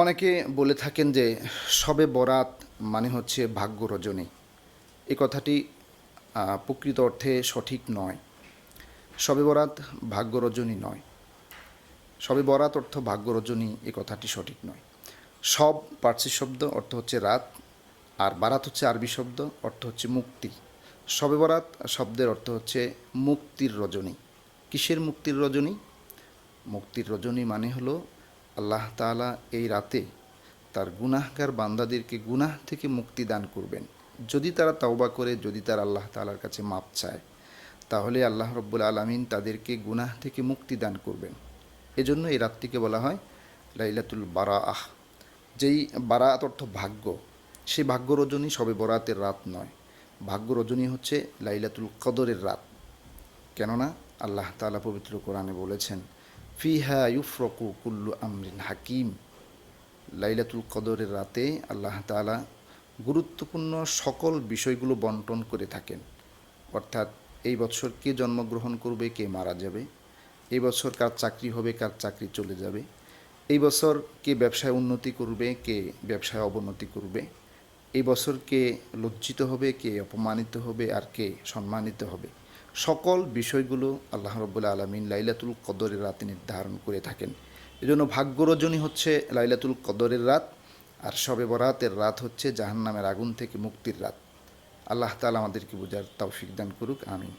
অনেকে বলে থাকেন যে সবে বরাত মানে হচ্ছে ভাগ্য রজনী। এ কথাটি প্রকৃত অর্থে সঠিক নয়। সবে বরাত ভাগ্য রজনী নয়। সবে বরাত অর্থ ভাগ্য রজনী এই কথাটি সঠিক নয়। সব পার্সি শব্দ অর্থ হচ্ছে রাত, আর বারাত হচ্ছে আরবি শব্দ, অর্থ হচ্ছে মুক্তি। সবে বরাত শব্দের অর্থ হচ্ছে মুক্তির রজনী। কিসের মুক্তির রজনী? মুক্তির রজনী মানে হলো আল্লাহ তাআলা এই রাতে তার গুনাহগার বান্দাদেরকে গুনাহ থেকে মুক্তি দান করবেন। যদি তারা তওবা করে, যদি তারা আল্লাহ তাআলার কাছে মাপ চায়, তাহলে আল্লাহ রব্বুল আলমিন তাদেরকে গুনাহ থেকে মুক্তি দান করবেন। এজন্য এই রাতটিকে বলা হয় লাইলাতুল বারাআহ। যেই বারাত অর্থ ভাগ্য, সেই ভাগ্য রজনী সবে বরাতের রাত নয়। ভাগ্য রজনী হচ্ছে লাইলাতুল কদরের রাত। কেননা আল্লাহ তাআলা পবিত্র কোরআনে বলেছেন ফিহা ইউফরকু কুল্লু আমরিন হাকিম। লাইলাতুল কদরের রাতে আল্লাহ তাআলা গুরুত্বপূর্ণ সকল বিষয়গুলো বন্টন করে থাকেন। অর্থাৎ এই বছর কে জন্মগ্রহণ করবে, কে মারা যাবে, এই বছর কার চাকরি হবে, কার চাকরি চলে যাবে, এই বছর কে ব্যবসায় উন্নতি করবে, কে ব্যবসায় অবনতি করবে, এই বছর কে লজ্জিত হবে, কে অপমানিত হবে, আর কে সম্মানিত হবে। সকল বিষয়গুলো আল্লাহ রবুল্লা আলমিন লাইলাতুল কদরের রাতে নির্ধারণ করে থাকেন। এজন্য ভাগ্যরজনী হচ্ছে লাইলাতুল কদরের রাত, আর শবে বরাতের রাত হচ্ছে জাহান্নামের আগুন থেকে মুক্তির রাত। আল্লাহ তালা আমাদেরকে বোঝার তৌফিক দান করুক, আমিন।